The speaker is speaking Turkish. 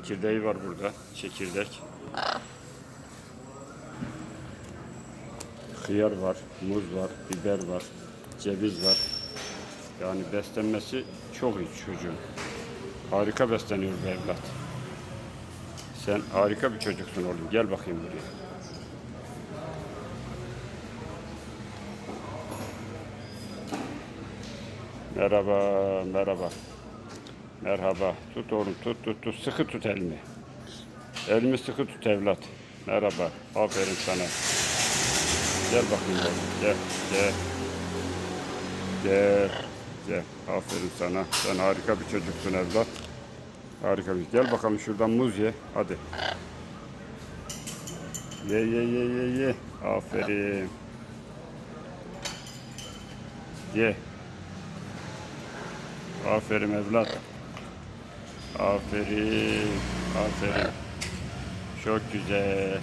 Çekirdeği var burada. Çekirdek. Hıyar var, muz var, biber var, ceviz var. Yani beslenmesi çok iyi çocuğun. Harika besleniyor bu evlat. Sen harika bir çocuksun oğlum. Gel bakayım buraya. Merhaba, merhaba. Merhaba. Tut oğlum, tut, tut, tut. Sıkı tut elimi. Elimi sıkı tut evlat. Merhaba. Aferin sana. Gel bakayım oğlum. Gel, gel. Gel. Gel. Aferin sana. Sen harika bir çocuksun evlat. Harika bir. Gel bakalım şuradan muz ye. Hadi. Ye ye ye ye ye. Aferin. Ye. Aferin evlat. Aferin. Aferin. Çok güzel.